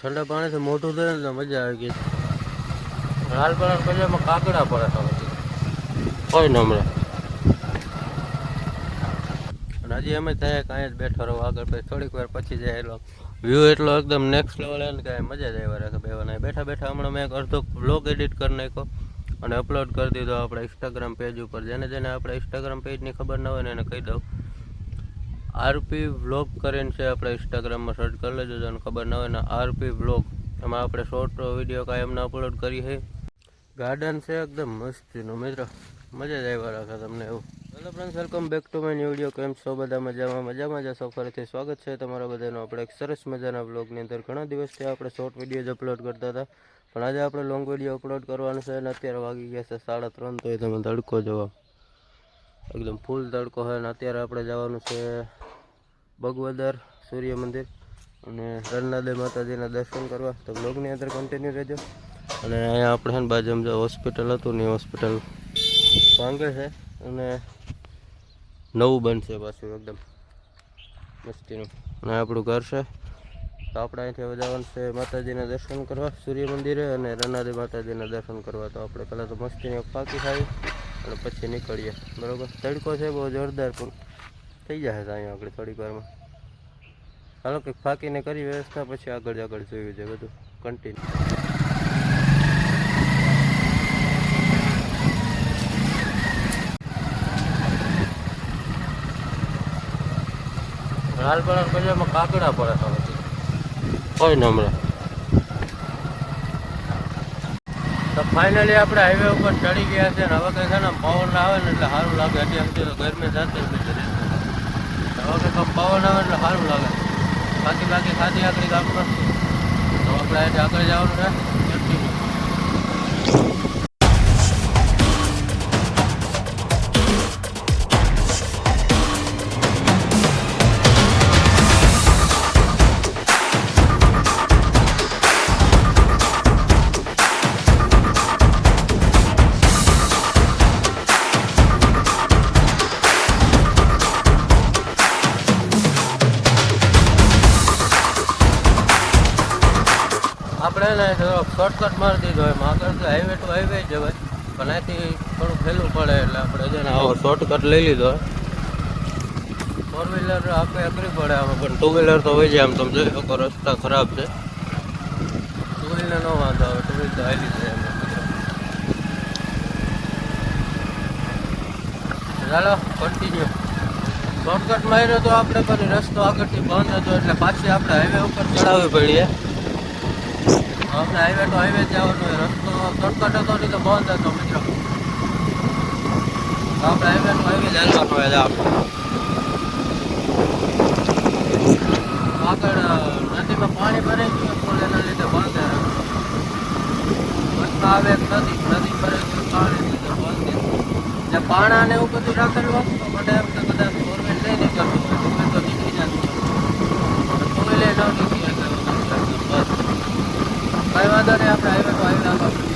ઠંડા પાણીથી મોટું થયું ને તો મજા આવી ગઈ. લાલ કલર પજામાં કાકડા પડે હવે કોઈ નમરે અને હજી અમે ત્યાં કાંઈ જ બેઠો રહો, આગળ પછી થોડીક વાર પછી જાય એટલો વ્યૂ એટલો એકદમ નેક્સ્ટ લેવલ એને કાંઈ મજા જ આવ્યા રાખે બેવાના બેઠા બેઠા હમણાં મેં એક અડધો બ્લોગ એડિટ કરી નાખ્યો અને અપલોડ કરી દીધો આપણા ઇન્સ્ટાગ્રામ પેજ ઉપર. જેને જેને આપણે ઇન્સ્ટાગ્રામ પેજની ખબર ન હોય ને એને કહી દઉં. આરપી વ્લોગ કરીને છે, આપણે ઇન્સ્ટાગ્રામમાં સર્ચ કરી લેજો અને ખબર ના હોય ને, આરપી વ્લોગ. એમાં આપણે શોર્ટ વીડિયો કાંઈ એમને અપલોડ કરી છે. ગાર્ડન છે, એકદમ મસ્તીનું મિત્ર. મજા જ આવ્યા રાખે તમને એવું. Hello friends welcome back to my new video કેમ છો બધા? મજામાં મજામાં જશો ફરીથી સ્વાગત છે તમારા બધાનો. આપણે એક સરસ મજાના બ્લોગની અંદર ઘણા દિવસથી આપણે શોર્ટ વીડિયો જ અપલોડ કરતા હતા. પણ આજે આપણે લોંગ વીડિયો અપલોડ કરવાનું છે અને અત્યારે વાગી ગયા છે સાડા ત્રણ, તો એ તમે તડકો જવા એકદમ ફૂલ તડકો હોય અને અત્યારે આપણે જવાનું છે બગવદર સૂર્ય મંદિર અને રણનાદે માતાજીના દર્શન કરવા. તો બ્લોગની અંદર કન્ટિન્યુ રહેજો. અને અહીંયા આપણે છે ને બાજુમાં જે હોસ્પિટલ હતું ને હોસ્પિટલ ભાંગે છે અને નવું બનશે પાછું એકદમ. મસ્તીનું. અને આપણું ઘર છે. તો આપણે અહીંથી જવાનું છે માતાજીના દર્શન કરવા સૂર્ય મંદિરે અને રનાદેવ માતાજીના દર્શન કરવા. તો આપણે પહેલાં તો મસ્તીની ફાંકી ખાવી અને પછી નીકળીએ. બરોબર? તડકો છે બહુ જોરદાર પણ થઈ જશે અહીંયા આગળ થોડીક વારમાં. ચાલો કંઈક ફાંકીને કરી વ્યવસ્થા પછી આગળ આગળ જોયું છે બધું. કન્ટિન્યુ લાલ કલર પજામાં કાકડા પડે હવે કોઈ નમરે તો ફાઇનલી આપણે હાઈવે ઉપર ચડી ગયા છે ને હવે કંઈ છે ને પવન આવે ને એટલે સારું લાગે. હજી એમ તો ગરમી જાતે કંઈક આમ પવન આવે એટલે સારું લાગે. બાકી બાકી ખાધી આકડી કરશું તો આપણે આગળ જવાનું છે. આપણે ને શોર્ટકટ મારી દીધો એમ. આગળ તો હાઈવે ટુ હાઈવે જવાય પણ અહીંથી થોડું ફેલું પડે એટલે આપણે છે ને આવો શોર્ટકટ લઈ લીધો. ફોર વ્હીલર આપણે અઘરી પડે આમાં, પણ ટુ વ્હીલર તો હોય છે આમ તમે જોઈ શકો રસ્તા ખરાબ છે. ટુ વ્હીલર નો વાંધો આવે ટુ વ્હીલર તો હાલી જાય એમ. ચાલો કન્ટિન્યુ શોર્ટકટ માર્યો તો આપણે પછી રસ્તો આગળથી બંધ હતો એટલે પાછી આપણે હાઈવે ઉપર ચડાવવી પડીએ આપણે હાઈવે તો હાઈવે જવાનો રસ્તો શોર્ટકટ હતો નહીં તો બંધ હતો મિત્રો. આપણે હાઈવે તો હાઈવે જવાનો હોય આપણે. આગળ નદીમાં પાણી ભરાઈ ગયું પણ એના લીધે બંધ રસ્તા આવે નદી નદી ભરાઈ ગયું પાણી લીધે બંધ છે પાણા ને એવું બધું રાખેલું હોત તો એમ કે કદાચ ગવર્મેન્ટ લઈ નહીં તો તો નીકળી જતું ટુ વ્હીલર ન નીકળી શકે એવું નથી લાગતું. બસ કઈ વાંધો નહીં આપણે હાઈવે તો હાઈવે આગળ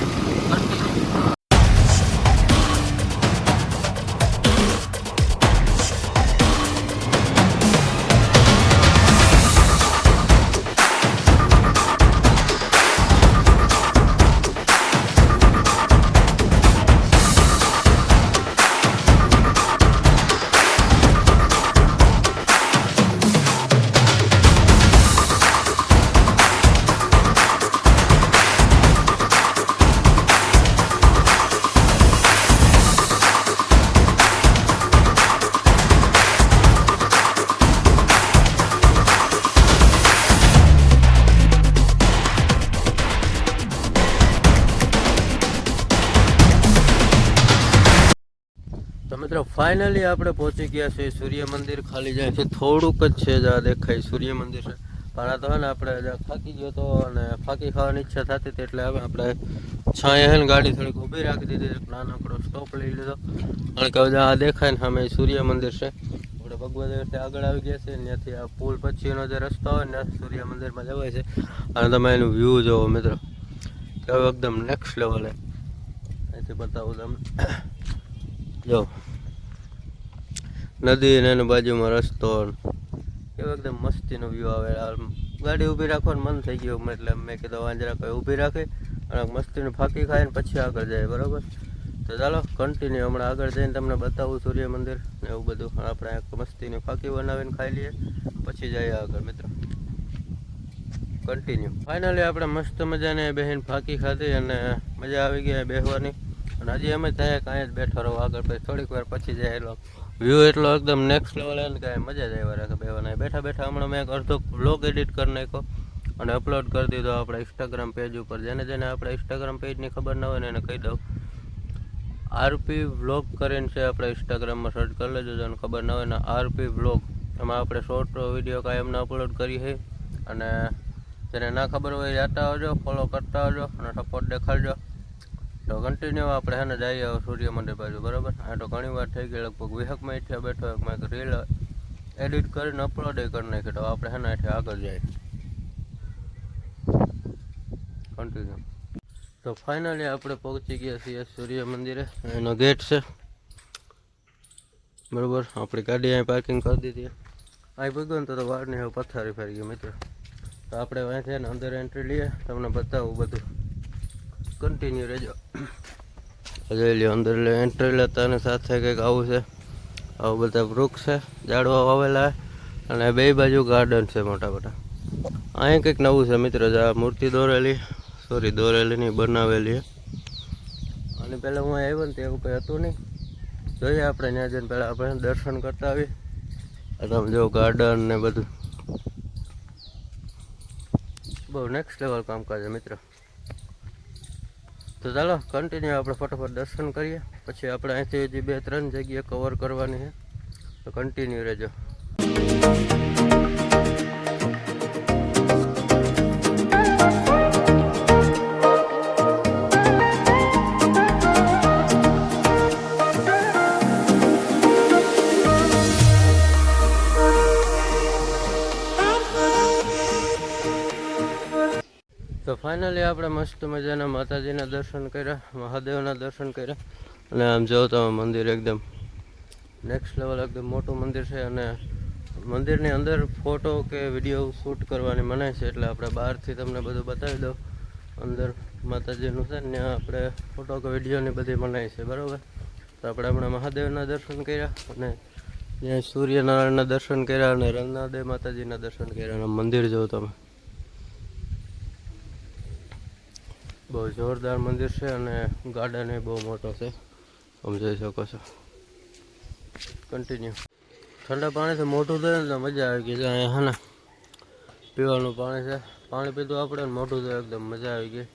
મિત્રો ફાઇનલી આપણે પહોંચી ગયા છીએ સૂર્ય મંદિર ખાલી જાય છે, થોડુંક જ છે જ આ દેખાય સૂર્ય મંદિર છે. પણ આ તો ને આપણે થાકી ગયો તો અને ફાકી ખાવાની ઈચ્છા થતી હતી એટલે હવે આપણે છાંય ને ગાડી થોડીક ઊભી રાખી દીધી એક નાનકડો સ્ટોપ લઈ લીધો. કારણ કે આ દેખાય ને સામે સૂર્ય મંદિર છે. આપણે ભગવત આગળ આવી ગયા છે ત્યાંથી આ પુલ પછીનો જે રસ્તો હોય ને, સૂર્ય મંદિરમાં જવાય છે. અને તમે એનું વ્યૂ જોવો મિત્રો કેવું એકદમ નેક્સ્ટ લેવલે અહીંથી બતાવું તમને. જો. નદી ને એની બાજુમાં રસ્તો એવો એકદમ મસ્તીનો વ્યૂ આવે. ગાડી ઊભી રાખવાનું મન થઈ ગયું એટલે મેં કીધું વાંજરા કોઈ ઊભી રાખી અને મસ્તીની ફાંકી ખાઈને પછી આગળ જાય, બરાબર? તો ચાલો કન્ટિન્યુ હમણાં આગળ જઈને તમને બતાવું સૂર્ય મંદિર ને એવું બધું. આપણે મસ્તીની ફાંકી બનાવીને ખાઈ લઈએ, પછી જઈએ આગળ, મિત્રો. કન્ટિન્યુ ફાઇનલી આપણે મસ્ત મજાને બહેન ફાંકી ખાધી અને મજા આવી ગઈ બેહવાની. અને હજી અમે થાય કાંઈ જ બેઠો રહો આગળ, પછી થોડીક વાર પછી જાય એટલો વ્યૂ એટલો એકદમ નેક્સ્ટ લેવલ એને કાંઈ મજા જ આવ્યા રાખે. બેવાના બેઠા બેઠા હમણાં મેં એક અડધો બ્લોગ એડિટ કરી નાખ્યો અને અપલોડ કરી દીધો આપણા ઇન્સ્ટાગ્રામ પેજ ઉપર. જેને જેને આપણે ઇન્સ્ટાગ્રામ પેજની ખબર ન હોય ને એને કહી દઉં. આરપી વ્લોગ કરીને છે આપણે ઇન્સ્ટાગ્રામમાં સર્ચ કરી લેજો જેને ખબર ન હોય ને આરપી વ્લોગ એમાં આપણે શોર્ટ વીડિયો કાયમના અપલોડ કરી છે અને જેને ના ખબર હોય જાતા આવજો ફોલો કરતા આવજો અને સપોર્ટ દેખાડજો. તો કન્ટિન્યુ આપણે હે ને જઈએ સૂર્ય મંદિર બાજુ, બરાબર? આ તો ઘણી વાર થઈ ગઈ, લગભગ વિહકમાં થયા બેઠો એક મેં રીલ એડિટ કરીને અપલોડ કરી નાખી તો આપણે હે ને અહીંથી આગળ જાય કન્ટિન્યુ તો ફાઇનલી આપણે પહોંચી ગયા છીએ સૂર્ય મંદિરે, એનો ગેટ છે. બરાબર? આપણી ગાડી અહીં પાર્કિંગ કરી દીધી. અહીં ભગવાન તો વાર નહીં હવે પથારી ફરી ગયો મિત્રો. તો આપણે અહીંથી અંદર એન્ટ્રી લઈએ, તમને બતાવું બધું. કન્ટિન્યુ રહેજો. જોઈ અંદર એટલે એન્ટ્રી લેતા અને સાથે કંઈક આવું છે. આવું બધા વૃક્ષ છે, ઝાડવા વાવેલા અને બે બાજુ ગાર્ડન છે મોટા મોટા અહીં કંઈક નવું છે મિત્ર, જ આ મૂર્તિ દોરેલી સોરી દોરેલી નહીં બનાવેલી અને પહેલાં હું આવ્યો ને એવું કંઈ હતું નહીં. જોઈએ આપણે ત્યાં જઈને પહેલાં આપણે દર્શન કરતા આવીએ. તમે જો ગાર્ડન ને બધું. બહુ નેક્સ્ટ લેવલ કામકાજ છે મિત્ર. તો ચાલો કન્ટિન્યુ આપણે ફટાફટ દર્શન કરીએ. પછી આપણે અહીંથી હજી બે ત્રણ જગ્યાએ કવર કરવાની છે. તો કન્ટિન્યુ રહેજો. ફાઇનલી આપણે મસ્ત મજાના માતાજીના દર્શન કર્યા, મહાદેવના દર્શન કર્યા. અને આમ જો તો મંદિર એકદમ નેક્સ્ટ લેવલ એકદમ મોટું મંદિર છે અને મંદિરની અંદર ફોટો કે વીડિયો શૂટ કરવાની મનાય છે એટલે આપણે બહારથી તમને બધું બતાવી દઉં. અંદર માતાજીનું છે ને આપણે ફોટો કે વિડીયોની બધી મનાય છે, બરાબર? તો આપણે હમણાં મહાદેવના દર્શન કર્યા અને ત્યાં સૂર્યનારાયણના દર્શન કર્યા અને રંગનાદેવ માતાજીના દર્શન કર્યા અને મંદિર જો તમે. બહુ જોરદાર મંદિર છે અને ગાર્ડન એ બહુ મોટો છે. તમે જોઈ શકો છો. કન્ટિન્યુ ઠંડા પાણીથી મોટું થયું તો મજા આવી ગઈ અહીંયા, હે ને? પીવાનું પાણી છે. પાણી પીધું આપણે મોટું થયું એકદમ મજા આવી ગઈ.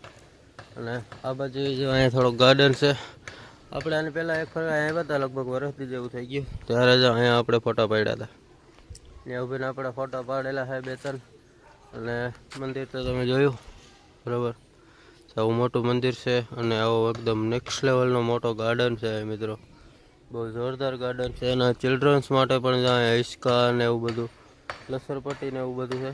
અને આ બાજુ જો અહીંયા થોડુંક ગાર્ડન છે. આપણે આની પહેલાં એક ફરવા અહીંયા હતા, લગભગ વરસથી જેવું થઈ ગયું. ત્યારે જ અહીંયા આપણે ફોટા પાડ્યા હતા. ત્યાં ઉભીને આપણે ફોટા પાડેલા છે બે ત્રણ. અને મંદિર તો તમે જોયું. બરાબર. આવું મોટું મંદિર છે અને આવો એકદમ નેક્સ્ટ લેવલનો મોટો ગાર્ડન છે મિત્રો. બહુ જોરદાર ગાર્ડન છે. એના ચિલ્ડ્રન્સ માટે પણ ત્યાં હિસકા ને એવું બધું, લસરપટ્ટી ને એવું બધું છે.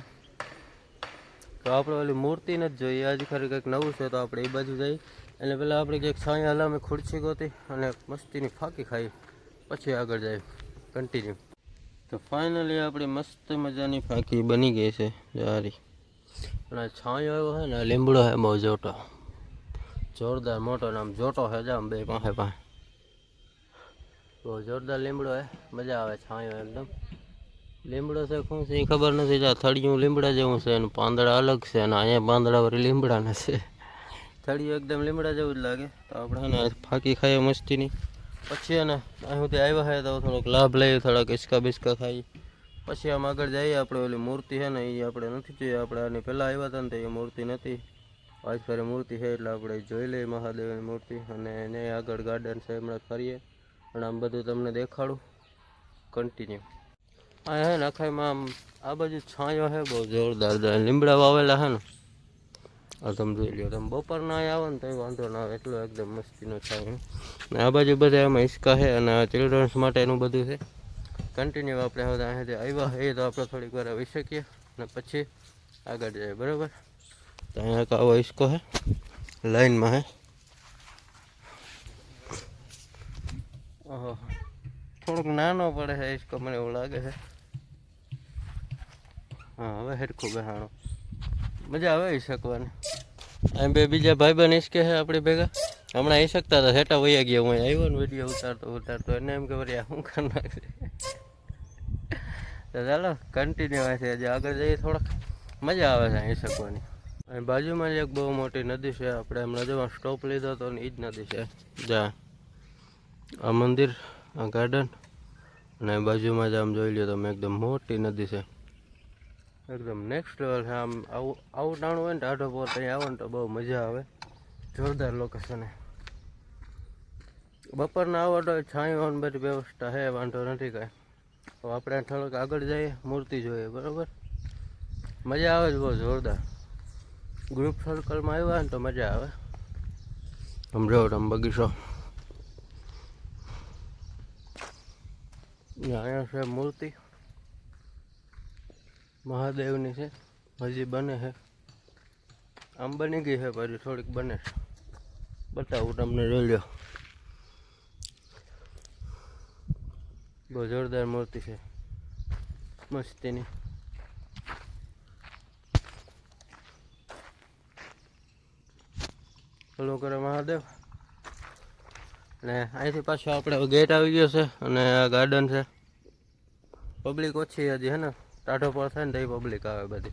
તો આપણે ઓલી મૂર્તિ નથી જોઈએ આજે ખરી કંઈક નવું છે તો આપણે એ બાજુ જઈ. એટલે પહેલાં આપણે કંઈક છાંય હલામે ખુરશી ગોતી અને મસ્તીની ફાંકી ખાઈ. પછી આગળ જાય કન્ટિન્યુ તો ફાઇનલી આપણી મસ્ત મજાની ફાંકી બની ગઈ છે. જારી અને છાંયો આવ્યો છે ને લીમડો હે બહુ જોટો. જોરદાર મોટો નામ જોટો છે જામ બે પાસે પાસે બહુ જોરદાર લીમડો હે મજા આવે છાંયો એકદમ. લીમડો છે શું છે એ ખબર નથી જા થળિયું લીમડા જેવું છે અને પાંદડા અલગ છે અને અહીંયા પાંદડા વળી લીમડાના છે. થળિયું એકદમ લીમડા જેવું જ લાગે. તો આપણે ને ફાંકી ખાઈએ મસ્તીની. પછી એને અહીં સુધી આવ્યા છે તો થોડોક લાભ લઈએ થોડાક હિસકા બિસ્કા ખાઈએ. પછી આમ આગળ જઈએ આપણે ઓલી મૂર્તિ છે ને એ આપણે નથી જોઈએ આપણે આની પહેલાં આવ્યા હતા ને તો એ મૂર્તિ નથી ફરે મૂર્તિ છે એટલે આપણે જોઈ લઈએ મહાદેવની મૂર્તિ અને એને આગળ ગાર્ડન છે, હમણાં ફરીએ. અને આમ બધું તમને દેખાડું. કન્ટિન્યુ આ હે ને આખાઈમાં આમ, આ બાજુ છાંયો છે બહુ જોરદાર લીમડા વાવેલા છે ને. આ તમે જોઈ લો તમે બપોરના અહીં આવો ને તો વાંધો ના આવે. એટલો એકદમ મસ્તીનો છાંયો ને આ બાજુ બધા એમાં હિસકા છે અને ચિલ્ડ્રન્સ માટેનું બધું છે. કન્ટિન્યુ આપણે હવે અહીંયાથી આવ્યા એ તો આપણે થોડીક વાર આવી શકીએ. અને પછી આગળ જઈએ, બરાબર? તો અહીંયા એક હે લાઈનમાં હે ઓહો થોડુંક નાનો પડે છે ઇસકો મને એવું લાગે છે હા હવે હેરખું બેહાણો મજા આવે શકવાની અહીં બે બીજા ભાઈ ભાઈબંધ ઈસકે છે આપણી ભેગા હમણાં એ શકતા હતા હેઠા વૈયા ગયા હું આવ્યો ને વીડિયો ઉતારતો ઉતારતો એને એમ કે આ શું કરી નાખશે તો ચાલો કન્ટિન્યુ છે હજી આગળ જઈએ થોડાક મજા આવે છે અહીં શકવાની અહીં બાજુમાં જ એક બહુ મોટી નદી છે. આપણે હમણાં જેમાં સ્ટોપ લીધો હતો ને એ જ નદી છે. જ્યાં આ મંદિર, આ ગાર્ડન અને બાજુમાં જ આમ જોઈ લો તમે, એકદમ મોટી નદી છે. એકદમ નેક્સ્ટ લેવલ છે. આમ આવું આવું ટાણું હોય ને ટાઢો પોર અહીં આવો ને તો બહુ મજા આવે. જોરદાર લોકેશન બપોરના આવો તો છાંયો બધી વ્યવસ્થા છે, વાંધો નથી કાંઈ. હવે આપણે થોડોક આગળ જઈએ, મૂર્તિ જોઈએ, બરાબર? મજા આવે જ બહુ જોરદાર. ગ્રુપ સર્કલમાં આવ્યા ને તો મજા આવે. સમજો તમે બગીચો. અહીંયા છે મૂર્તિ. મહાદેવની છે. હજી બને છે. આમ બની ગઈ છે પછી, થોડીક બને છે. બતાવું તમને જોઈ લો. બહુ જોરદાર મૂર્તિ છે. મસ્તીની. ઓલું કરે મહાદેવ. અને અહીંથી પાછો આપણે ગેટ આવી ગયો છે અને ગાર્ડન છે. પબ્લિક ઓછી હજી, હે ને? ટાઢો પર થાય ને તો પબ્લિક આવે બધી.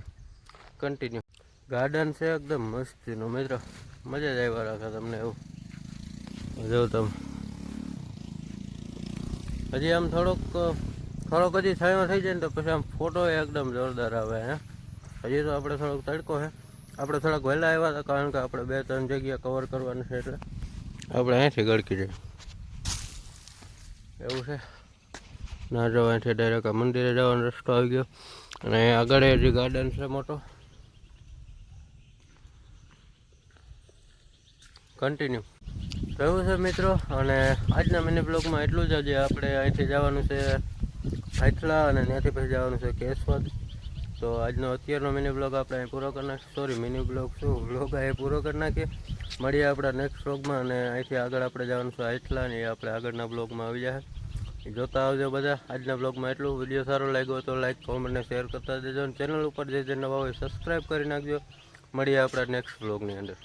કન્ટિન્યુ ગાર્ડન છે એકદમ મસ્તીનું મિત્ર. મજા જ આવ્યા રાખે તમને એવું. જો તમે. હજી આમ થોડોક થોડોક હજી છાંયો થઈ જાય ને તો પછી આમ ફોટો એકદમ જોરદાર આવે, હે? હજી તો આપણે થોડોક તડકો છે આપણે થોડાક વહેલા આવ્યા હતા કારણ કે આપણે બે ત્રણ જગ્યા કવર કરવાની છે એટલે. આપણે અહીંથી ગળકી જઈએ. એવું છે. ના જવા અહીંથી ડાયરેક્ટ મંદિરે જવાનો રસ્તો આવી ગયો. અને આગળ હજી ગાર્ડન છે મોટો. કન્ટિન્યુ એવું છે મિત્રો? અને આજના મિની બ્લોગમાં એટલું જ. આજે આપણે અહીંથી જવાનું છે. હાથલા અને ત્યાંથી પછી જવાનું છે કેશવદ. તો આજનો અત્યારનો મિની બ્લોગ આપણે અહીં પૂરો કરી નાખીએ સોરી મિની બ્લોગ શું? બ્લોગ અહીં પૂરો કરી નાખીએ. મળીએ આપણા નેક્સ્ટ બ્લોગમાં અને અહીંથી આગળ આપણે જવાનું છે આટલા ને એ આપણે આગળના બ્લોગમાં આવી જાય જોતા આવજો બધા. આજના બ્લોગમાં એટલું. વીડિયો સારો લાગ્યો તો લાઈક કોમેન્ટ ને શેર કરતા દેજો. ચેનલ ઉપર જે જે નવા હોય સબસ્ક્રાઈબ કરી નાખજો. મળીએ આપણા નેક્સ્ટ બ્લોગની અંદર.